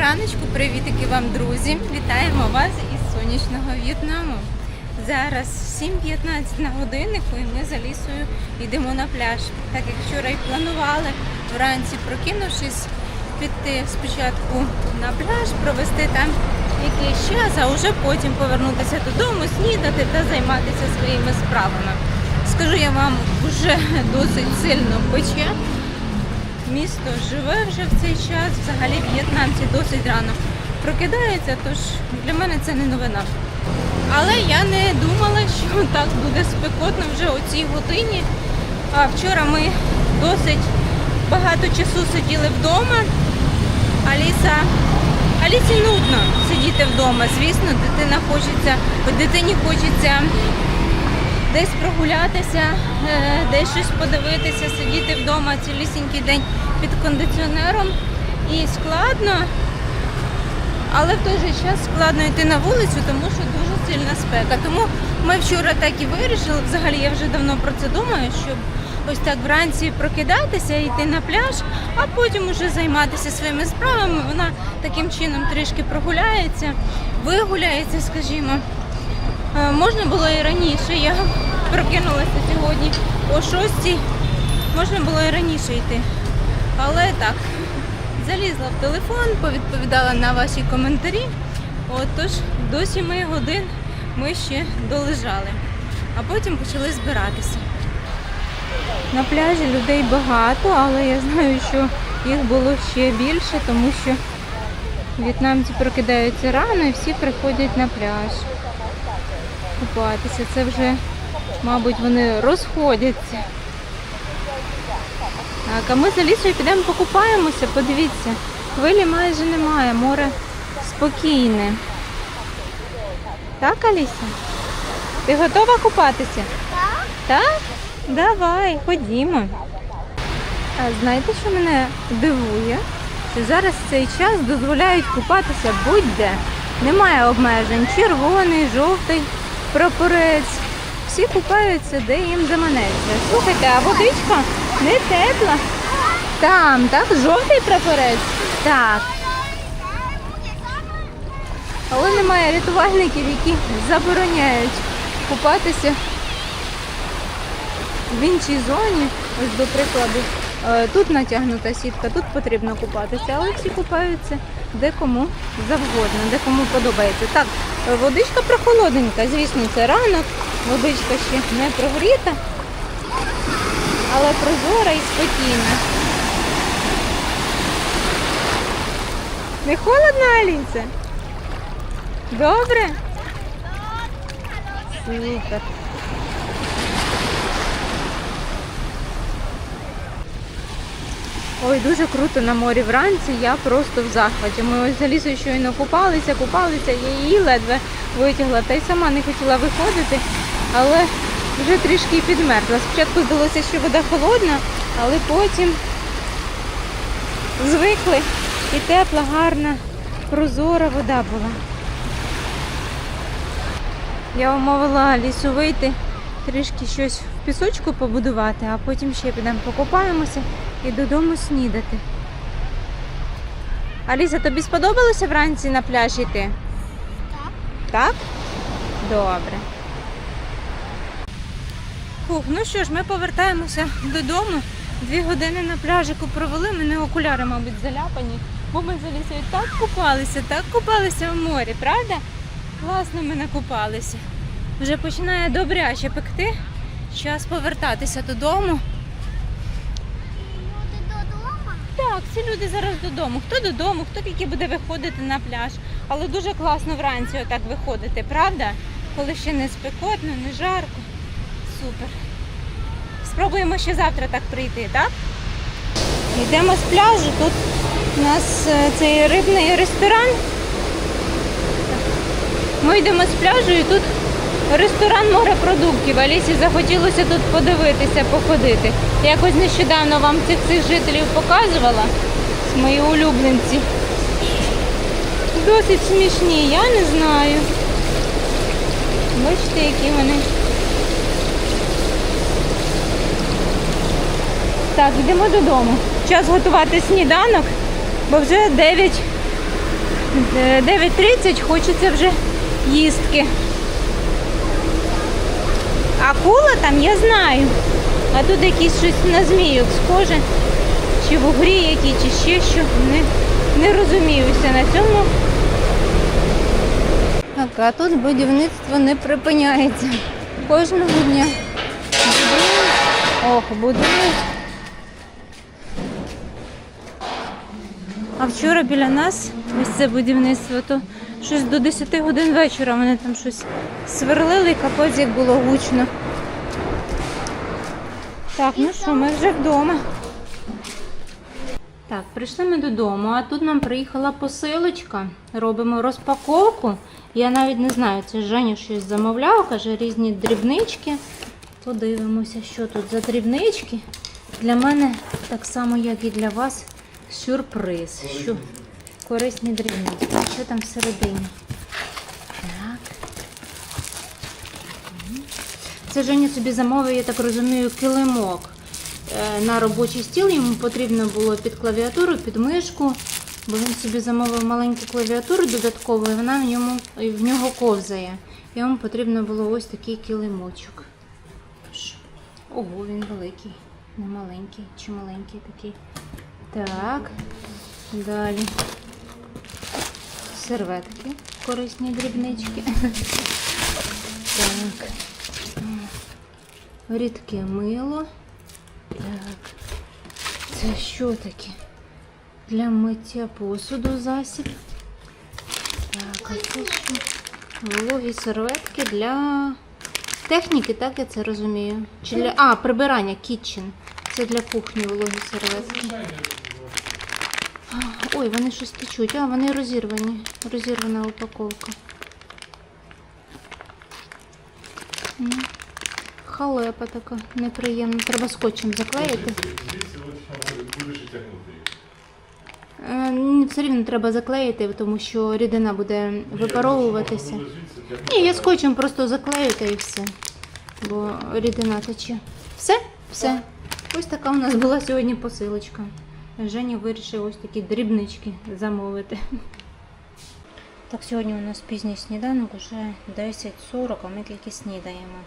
Раночку, привітики вам, друзі! Вітаємо вас із сонячного В'єтнаму. Зараз 7.15 на годиннику і ми за лісою йдемо на пляж. Так як вчора і планували вранці прокинувшись, піти спочатку на пляж, провести там якийсь час, а вже потім повернутися додому, снідати та займатися своїми справами. Скажу я вам, вже досить сильно пече. Місто живе вже в цей час. Взагалі в'єтнамці досить рано прокидаються, тож для мене це не новина. Але я не думала, що так буде спекотно вже о цій годині. А вчора ми досить багато часу сиділи вдома. Аліса, Алісі нудно сидіти вдома. Звісно, дитина хочеться, дитині хочеться десь прогулятися, е, десь щось подивитися, сидіти вдома цілісінький день під кондиціонером. І складно, але в той же час складно йти на вулицю, тому що дуже сильна спека. Тому ми вчора так і вирішили. Взагалі я вже давно про це думаю, щоб ось так вранці прокидатися, йти на пляж, а потім уже займатися своїми справами. Вона таким чином трішки прогуляється, вигуляється, скажімо. Е, Можна було і раніше. Я прокинулася сьогодні о 6. Можна було і раніше йти. Але так, залізла в телефон, повідповідала на ваші коментарі. Отож, до 7 годин ми ще долежали, а потім почали збиратися. На пляжі людей багато, але я знаю, що їх було ще більше, тому що в'єтнамці прокидаються рано і всі приходять на пляж купатися. Це вже, мабуть, вони розходяться. Так, а ми за лісою підемо покупаємося, подивіться. Хвилі майже немає, море спокійне. Так, Аліса? Ти готова купатися? Так. Так? Давай, ходімо. А знаєте, що мене дивує? Що зараз цей час дозволяють купатися будь-де. Немає обмежень. Червоний, жовтий, прапорець. Всі купаються, де їм заманеться. Слухайте, а водичка не тепла. Там, так, жовтий прапорець? Так. Але немає рятувальників, які забороняють купатися в іншій зоні. Ось до прикладу, е, тут натягнута сітка, тут потрібно купатися, але всі купаються де кому завгодно, де кому подобається. Так, водичка прохолодненька, звісно, це ранок, водичка ще не прогріта, але прозора і спокійна. Не холодно, Аліса? Добре? Супер. Ой, дуже круто на морі вранці, я просто в захваті. Ми ось за лісою щойно купалися, купалися, я її ледве витягла, та й сама не хотіла виходити, але вже трішки підмерзла. Спочатку здалося, що вода холодна, але потім звикли і тепла, гарна, прозора вода була. Я умовила лісу вийти, трішки щось в пісочку побудувати, а потім ще підемо покупаємося і додому снідати. Аліса, тобі сподобалося вранці на пляж йти? Так. Так? Добре. Фух, ну що ж, ми повертаємося додому. Дві години на пляжику провели, мене окуляри, мабуть, заляпані, бо ми за лісою так купалися, так купалися в морі, правда? Класно ми накупалися. Вже починає добряче пекти. Час повертатися додому. Люди додому. Так, всі люди зараз додому. Хто додому, хто тільки буде виходити на пляж. Але дуже класно вранці отак виходити, правда? Коли ще не спекотно, не жарко. Супер. Спробуємо ще завтра так прийти, так? Йдемо з пляжу. Тут у нас е, цей рибний ресторан. Ми йдемо з пляжу і тут ресторан морепродуктів. Алісі захотілося тут подивитися, походити. Якось нещодавно вам цих цих жителів показувала. Мої улюбленці. Досить смішні, я не знаю. Бачите, які вони. Так, йдемо додому. Час готувати сніданок, бо вже 9 Е, 9.30 хочеться вже їстки. Акула там я знаю. А тут якісь щось на змійок схоже. Чи вугрі які, чи ще що. Не, не розуміюся на цьому. Так, а тут будівництво не припиняється. Кожного дня. Будують. Ох, будують. А вчора біля нас ось це будівництво, то щось до 10 годин вечора вони там щось сверлили, капець як було гучно. Так, ну що, ми вже вдома. Так, прийшли ми додому, а тут нам приїхала посилочка. Робимо розпаковку. Я навіть не знаю, це Женя щось замовляв, каже, різні дрібнички. Подивимося, що тут за дрібнички. Для мене, так само, як і для вас, сюрприз. Що корисні дрібнички. Що там всередині? Так. Це Женя собі замовив, я так розумію, килимок е, на робочий стіл. Йому потрібно було під клавіатуру, під мишку, бо він собі замовив маленьку клавіатуру додаткову, і вона в ньому в нього ковзає. Йому потрібно було ось такий килимочок. Ого, він великий, не маленький чи маленький такий. Так, далі. Серветки, корисні дрібнички. Так. Рідке мило. Так. Це що таке? Для миття посуду засіб. Так, а це що? Вологі серветки для техніки, так я це розумію. Чи для... А, прибирання, кітчен. Це для кухні вологі серветки. Ой, вони щось течуть. А, вони розірвані. Розірвана упаковка. Халепа така неприємна. Треба скотчем заклеїти. Е, ні, Все рівно треба заклеїти, тому що рідина буде випаровуватися. Ні, я скотчем просто заклею та і все. Бо рідина тече. Все? Все. Ось така у нас була сьогодні посилочка. Женя вирішив ось такі дрібнички замовити. Так, сьогодні у нас пізній сніданок, уже 10.40, а ми тільки снідаємо.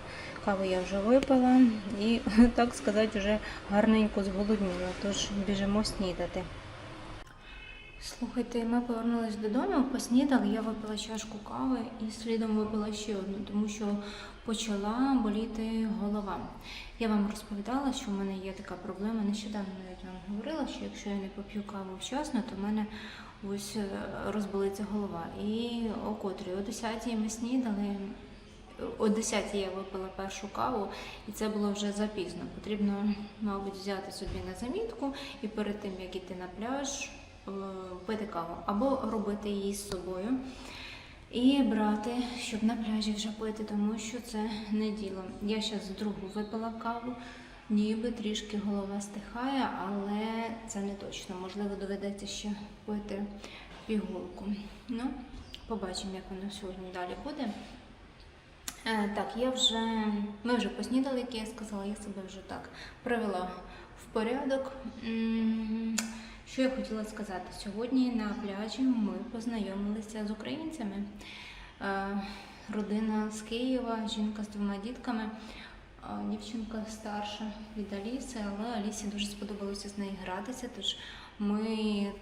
Каву я вже випила і, так сказати, вже гарненько зголодніла, тож біжимо снідати. Слухайте, ми повернулись додому, поснідали, я випила чашку кави і слідом випила ще одну, тому що почала боліти голова. Я вам розповідала, що в мене є така проблема. Нещодавно навіть вам говорила, що якщо я не поп'ю каву вчасно, то в мене ось е, розболиться голова. І о котрій, о 10 ми снідали. О 10 я випила першу каву, і це було вже запізно. Потрібно, мабуть, взяти собі на замітку і перед тим, як іти на пляж, пити каву або робити її з собою і брати, щоб на пляжі вже пити, тому що це не діло. Я зараз другу випила каву, ніби трішки голова стихає, але це не точно. Можливо, доведеться ще пити пігулку. Ну, побачимо, як воно сьогодні далі буде. Е, Так, я вже ми вже поснідали, як я сказала, я себе вже так привела в порядок. Що я хотіла сказати? Сьогодні на пляжі ми познайомилися з українцями. Е, Родина з Києва, жінка з двома дітками. Дівчинка старша від Аліси, але Алісі дуже сподобалося з нею гратися, тож ми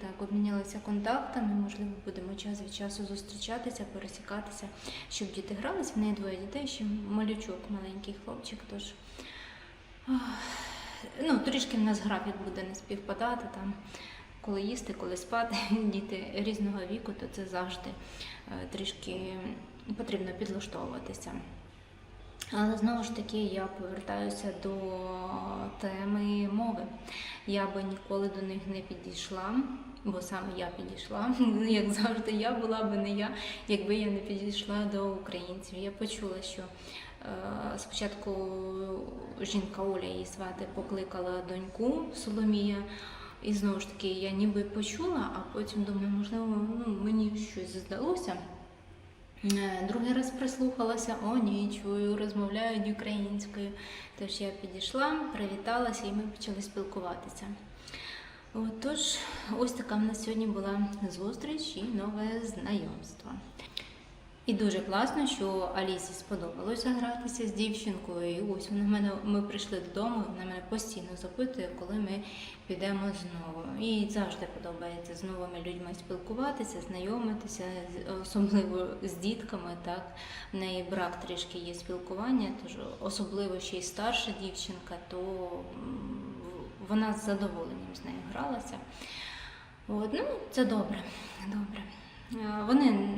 так обмінялися контактами. Можливо, будемо час від часу зустрічатися, пересікатися, щоб діти гралися. В неї двоє дітей, ще малючок, маленький хлопчик. Тож ну, трішки в нас графік буде не співпадати там. Коли їсти, коли спати, діти різного віку, то це завжди е, трішки потрібно підлаштовуватися. Але знову ж таки я повертаюся до теми мови. Я би ніколи до них не підійшла, бо саме я підійшла. Як завжди, я була би не я, якби я не підійшла до українців. Я почула, що е, спочатку жінка Оля її свати покликала доньку Соломія. І знову ж таки, я ніби почула, а потім думаю, можливо, ну, мені щось здалося. Е, Другий раз прислухалася, о ні, чую, розмовляють українською. Тож я підійшла, привіталася і ми почали спілкуватися. Отож, ось така в нас сьогодні була зустріч і нове знайомство. І дуже класно, що Алісі сподобалося гратися з дівчинкою. І ось вона мене ми прийшли додому. Вона мене постійно запитує, коли ми підемо знову. Їй завжди подобається з новими людьми спілкуватися, знайомитися, особливо з дітками. Так в неї брак трішки є спілкування, тож особливо ще й старша дівчинка, то вона з задоволенням з нею гралася. От, ну, це добре. добре. Е, Вони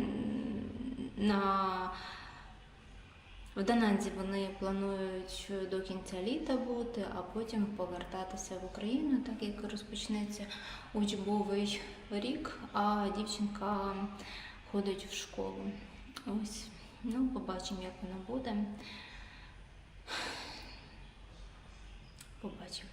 на в Дананзі вони планують до кінця літа бути, а потім повертатися в Україну, так як розпочнеться учбовий рік, а дівчинка ходить в школу. Ось, ну, побачимо, як воно буде. Побачимо.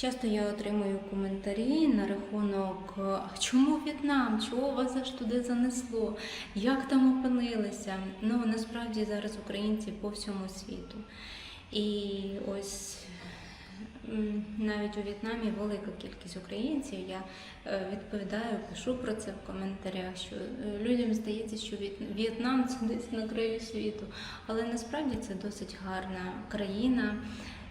Часто я отримую коментарі на рахунок, чому В'єтнам? Чого вас аж туди занесло? Як там опинилися? Ну насправді зараз українці по всьому світу. І ось навіть у В'єтнамі велика кількість українців. Я е, відповідаю, пишу про це в коментарях, що е, людям здається, що В'єт- В'єтнам це десь на краю світу. Але насправді це досить гарна країна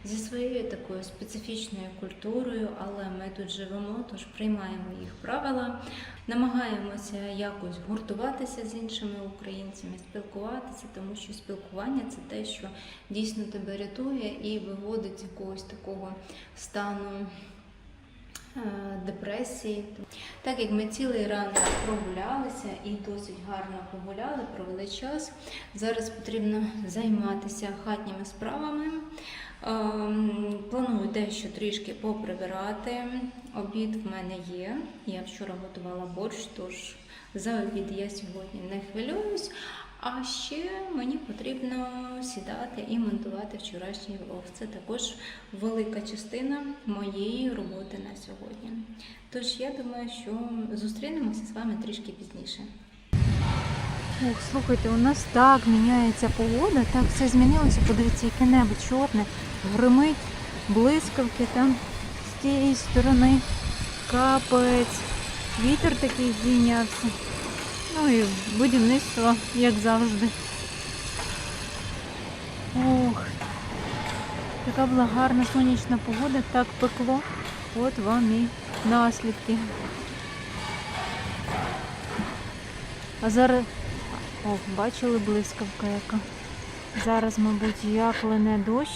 зі своєю такою специфічною культурою, але ми тут живемо, тож приймаємо їх правила, намагаємося якось гуртуватися з іншими українцями, спілкуватися, тому що спілкування це те, що дійсно тебе рятує і виводить з якогось такого стану. е, Депресії, так як ми цілий ранок прогулялися і досить гарно погуляли, провели час. Зараз потрібно займатися хатніми справами. Ем, Планую дещо трішки поприбирати. Обід в мене є. Я вчора готувала борщ, тож за обід я сьогодні не хвилююсь. А ще мені потрібно сідати і монтувати вчорашній влог. Це також велика частина моєї роботи на сьогодні. Тож я думаю, що зустрінемося з вами трішки пізніше. Ох, слухайте, у нас так міняється погода, так все змінилося. Подивіться, яке небо чорне, гримить, блискавки там з тієї сторони, капець, вітер такий здійнявся. Ну і будівництво, як завжди. Ох, така була гарна сонячна погода, так пекло. От вам і наслідки. А зараз О, бачили блискавка яка. Зараз, мабуть, як лине дощ.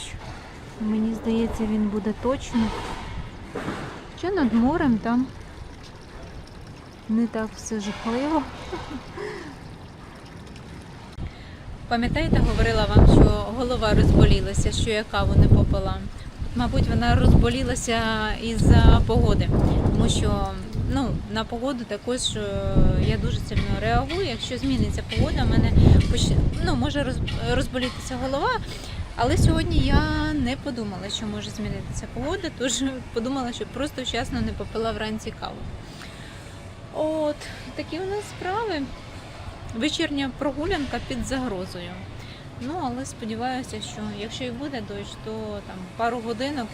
Мені здається, він буде точно. Ще над морем там не так все жахливо. Пам'ятаєте, говорила вам, що голова розболілася, що я каву не попила. Мабуть, вона розболілася із-за погоди, тому що ну, на погоду також е, я дуже сильно реагую. Якщо зміниться погода, в мене ну, може розболітися голова. Але сьогодні я не подумала, що може змінитися погода, тож подумала, що просто вчасно не попила вранці каву. От, такі у нас справи. Вечірня прогулянка під загрозою. Ну, але сподіваюся, що якщо і буде дощ, то там пару годинок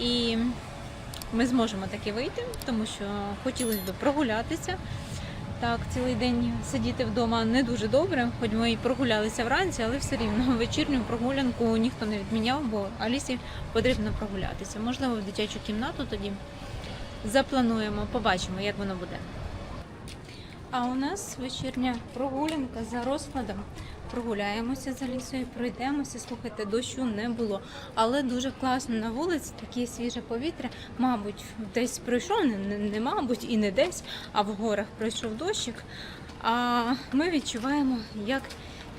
і ми зможемо таки вийти, тому що хотілося б прогулятися. Так, цілий день сидіти вдома не дуже добре, хоч ми і прогулялися вранці, але все рівно вечірню прогулянку ніхто не відміняв, бо Алісі потрібно прогулятися. Можливо, в дитячу кімнату тоді заплануємо, побачимо, як воно буде. А у нас вечірня прогулянка за розкладом. Прогуляємося за лісою, пройдемося. Слухайте, дощу не було, але дуже класно на вулиці, таке свіже повітря. Мабуть, десь пройшов, не, не, мабуть, і не десь, а в горах пройшов дощик. А ми відчуваємо, як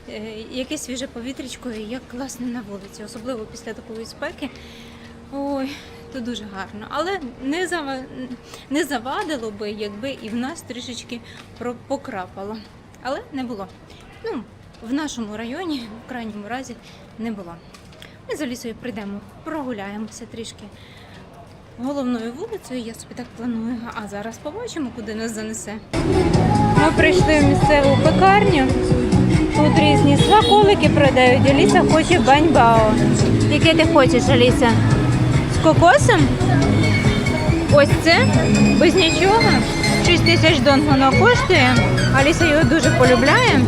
е, яке свіже повітрячко і як класно на вулиці, особливо після такої спеки. Ой, то дуже гарно. Але не, зава... не завадило би, якби і в нас трішечки покрапало. Але не було. Ну, в нашому районі, в крайньому разі, не було. Ми за лісою прийдемо, прогуляємося трішки головною вулицею, я собі так планую. А зараз побачимо, куди нас занесе. Ми прийшли в місцеву пекарню. Тут різні смаколики продають. Аліса хоче баньбао. Яке ти хочеш, Аліса? З кокосом? Ось це без нічого. 6 тисяч дон воно коштує. Аліса його дуже полюбляє.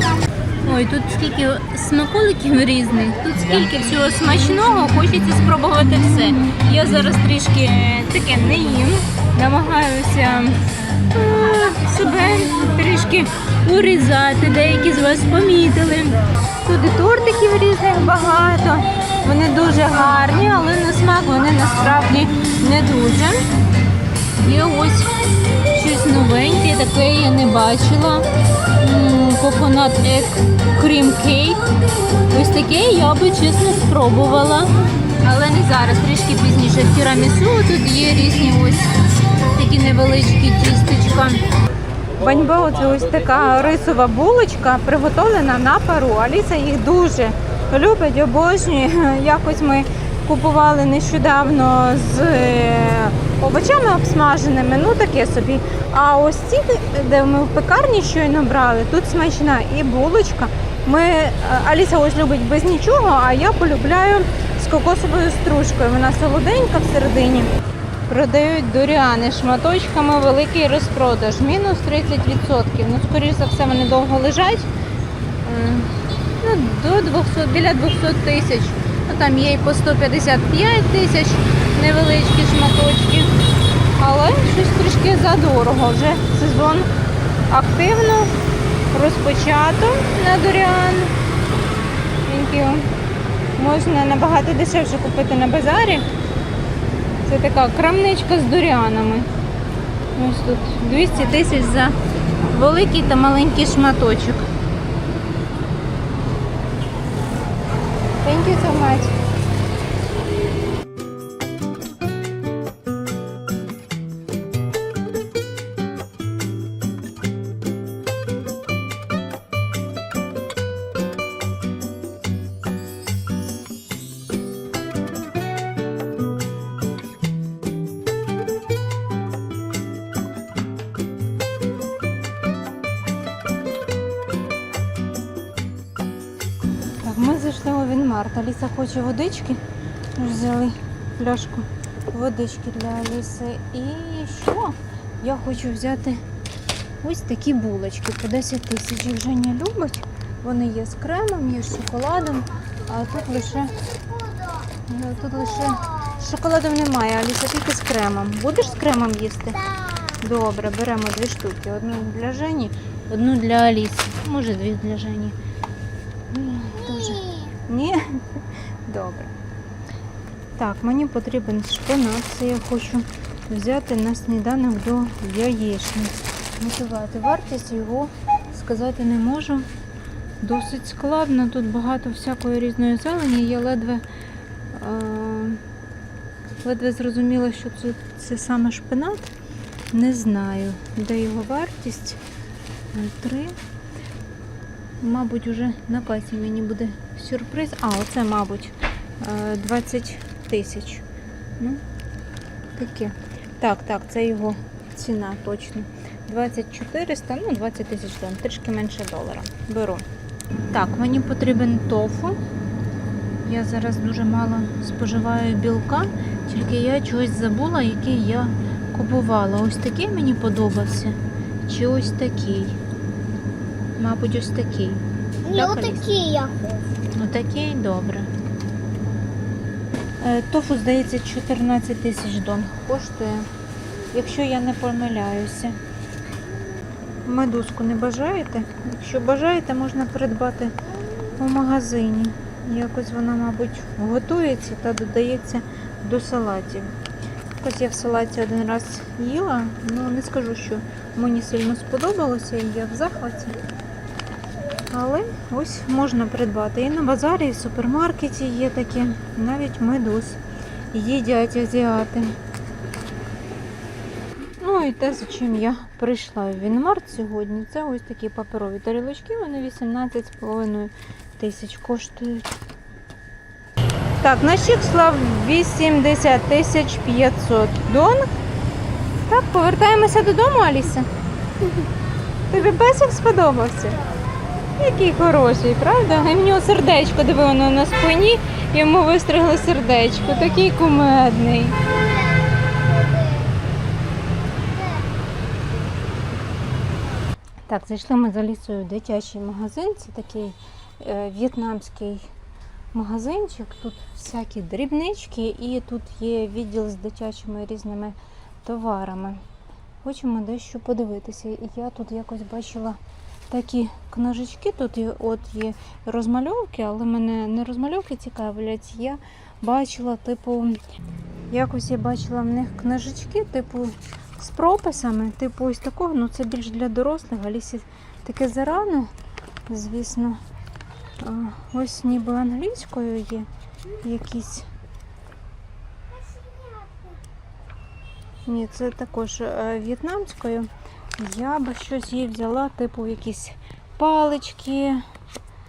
Ой, тут скільки смаколиків різних, тут скільки всього смачного, хочеться спробувати все. Я зараз трішки е, таке не їм, намагаюся е, себе трішки урізати. Деякі з вас помітили. Тут і тортиків різних багато. Вони дуже гарні, але на смак вони насправді не дуже. Є ось щось новеньке, таке я не бачила. Coconut Egg Cream Cake. Ось таке я би чесно спробувала. Але не зараз, трішки пізніше. В тірамісу тут є різні ось такі невеличкі тістечка. Баньбао це ось така рисова булочка, приготовлена на пару. Аліса їх дуже любить, обожнює. Якось ми купували нещодавно з е, овочами обсмаженими, ну таке собі. А ось ці, де ми в пекарні щойно брали, тут смачна і булочка. Ми, е, Аліса ось любить без нічого, а я полюбляю з кокосовою стружкою. Вона солоденька всередині. Продають дуріани шматочками великий розпродаж. Мінус 30%. Ну, скоріш за все, вони довго лежать. Ну, до 200, біля 200 тисяч. Там є і по 155 тисяч невеличкі шматочки. Але щось трішки задорого. Вже сезон активно розпочато на дуріан. Можна набагато дешевше купити на базарі. Це така крамничка з дуріанами. Ось тут 200 тисяч за великий та маленький шматочок. Thank you so much. Аліса хоче водички. Ми Взяли пляшку водички для Аліси. І що? Я хочу взяти ось такі булочки по 10 тисяч. Їх Женя любить. Вони є з кремом, є з шоколадом, а тут лише ну, тут лише з шоколадом немає, Аліса тільки з кремом. Будеш з кремом їсти? Добре, беремо дві штуки. Одну для Жені, одну для Аліси. Може, дві для Жені. Ні? Добре. Так, мені потрібен шпинат. Це я хочу взяти на сніданок до яєчниць. Готувати вартість його сказати не можу. Досить складно. Тут багато всякої різної зелені. Я ледве, е, ледве зрозуміла, що це, це саме шпинат. Не знаю, де його вартість. Три. Мабуть, уже на касі мені буде сюрприз. А, оце, мабуть, е, 20 тисяч. Ну, таке. Так, так, це його ціна точно. 2400, ну 20 тисяч тонн, трішки менше долара. Беру. Так, мені потрібен тофу. Я зараз дуже мало споживаю білка, тільки я чогось забула, який я купувала. Ось такий мені подобався. Чи ось такий? Мабуть, ось такий. Не Так, отакі я хочу. Отакий, добре. Е, Тофу, здається, 14 тисяч дон коштує, якщо я не помиляюся. Медузку не бажаєте? Якщо бажаєте, можна придбати у магазині. Якось вона, мабуть, готується та додається до салатів. Ось я в салаті один раз їла, ну не скажу, що мені сильно сподобалося і я в захваті. Але ось можна придбати. І на базарі, і в супермаркеті є такі, навіть медуз. Їдять азіати. Ну і те, за чим я прийшла в Вінмарт сьогодні, це ось такі паперові тарілочки, вони 18,5 тисяч коштують. Так, наш чек склав 80 тисяч 500 дон. Так, повертаємося додому, Аліса. Тобі песик сподобався? Який хороший, правда? І в нього сердечко, диви на спині, йому вистригли сердечко, такий кумедний. Так, зайшли ми за лісою в дитячий магазин. Це такий е, в'єтнамський магазинчик. Тут всякі дрібнички і тут є відділ з дитячими різними товарами. Хочемо дещо подивитися. І я тут якось бачила такі книжечки. Тут от є розмальовки, але мене не розмальовки цікавлять. Я бачила, типу, якось я бачила в них книжечки, типу, з прописами, типу ось такого, ну це більш для дорослих, а лісі таке зарано, звісно. Ось ніби англійською є якісь. Ні, це також е, в'єтнамською. Я би щось їй взяла, типу якісь палички.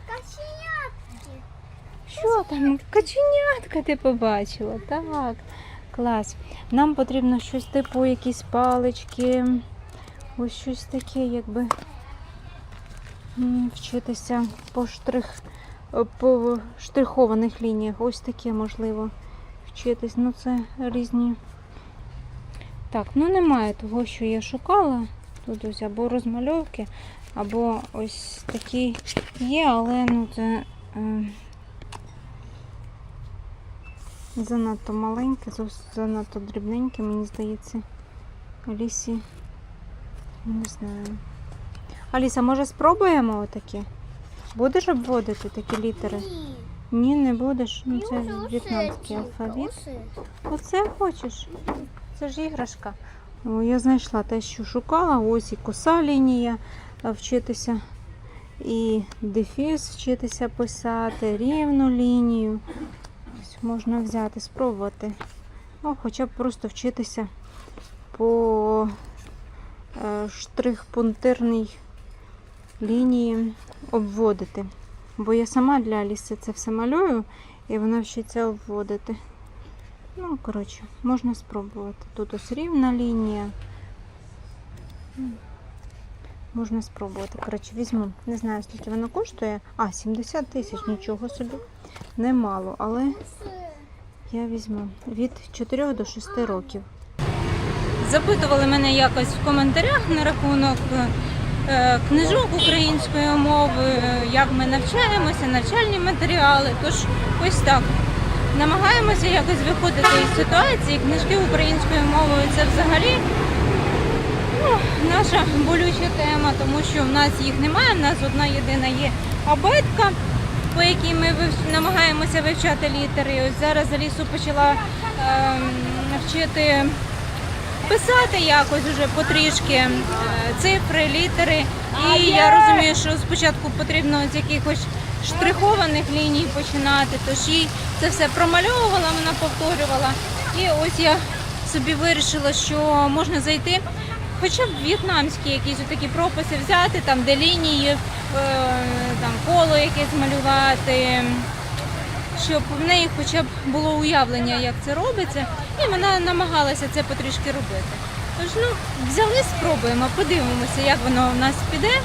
Каченятки. Що там? Каченятка ти побачила? Так, клас. Нам потрібно щось типу якісь палички. Ось щось таке, якби вчитися по штрих по штрихованих лініях. Ось таке можливо вчитись. Ну це різні. Так, ну немає того, що я шукала. Тут ось або розмальовки, або ось такі є, але ну це. Е, Занадто маленьке, занадто дрібненьке, мені здається. Алісі. Не знаю. Аліса, може спробуємо отакі? Будеш обводити такі літери? Ні. Не будеш. Ну, це Може, в'єтнамський алфавіт. Оце хочеш? Це ж іграшка. О, я знайшла те, що шукала. Ось і коса лінія вчитися. І дефіс вчитися писати, рівну лінію. Ось можна взяти, спробувати. Ну, хоча б просто вчитися по е, штрих-пунктирній лінії обводити. Бо я сама для Аліси це все малюю, і вона вчиться обводити. Ну, коротше, можна спробувати. Тут ось рівна лінія. Можна спробувати. Коротше, візьму. Не знаю, скільки воно коштує. А, 70 тисяч, нічого собі. Немало, але я візьму від 4 до 6 років. Запитували мене якось в коментарях на рахунок е, книжок української мови, е, як ми навчаємося, навчальні матеріали. Тож ось так. Намагаємося якось виходити із ситуації. Книжки українською мовою це взагалі ну, наша болюча тема, тому що в нас їх немає. В нас одна єдина є абетка, по якій ми намагаємося вивчати літери. Ось зараз Алісу почала ем, вчити писати якось уже потрішки е, цифри, літери. І я розумію, що спочатку потрібно з якихось штрихованих ліній починати, тож їй це все промальовувала, вона повторювала. І ось я собі вирішила, що можна зайти. Хоча б в'єтнамські якісь такі прописи взяти, там де лінії, е, там коло якесь малювати, щоб в неї хоча б було уявлення, як це робиться, і вона намагалася це потрішки робити. Тож ну, взяли, спробуємо, подивимося, як воно в нас піде.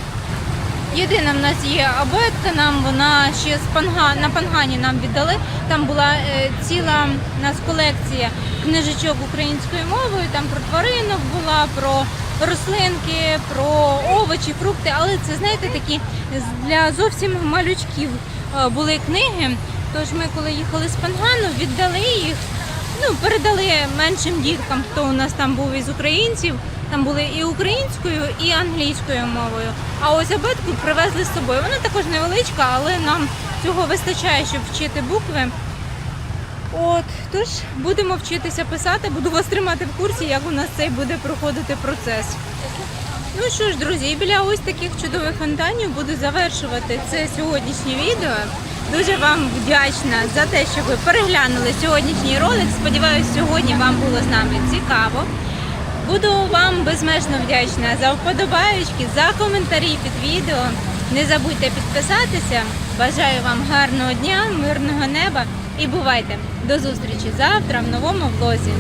Єдина в нас є абетка, нам вона ще з панга, на пангані нам віддали. Там була е, ціла у нас колекція книжечок українською мовою, там про тваринок була, про рослинки, про овочі, фрукти, але це, знаєте, такі для зовсім малючків е, були книги. Тож ми, коли їхали з Пангану, віддали їх, ну, передали меншим діткам, хто у нас там був із українців. Там були і українською, і англійською мовою. А ось абетку привезли з собою. Вона також невеличка, але нам цього вистачає, щоб вчити букви. От, тож будемо вчитися писати, буду вас тримати в курсі, як у нас цей буде проходити процес. Ну що ж, друзі, біля ось таких чудових фонтанів буду завершувати це сьогоднішнє відео. Дуже вам вдячна за те, що ви переглянули сьогоднішній ролик. Сподіваюсь, сьогодні вам було з нами цікаво. Буду вам безмежно вдячна за вподобаючки, за коментарі під відео. Не забудьте підписатися. Бажаю вам гарного дня, мирного неба і бувайте! До зустрічі завтра в новому влозі.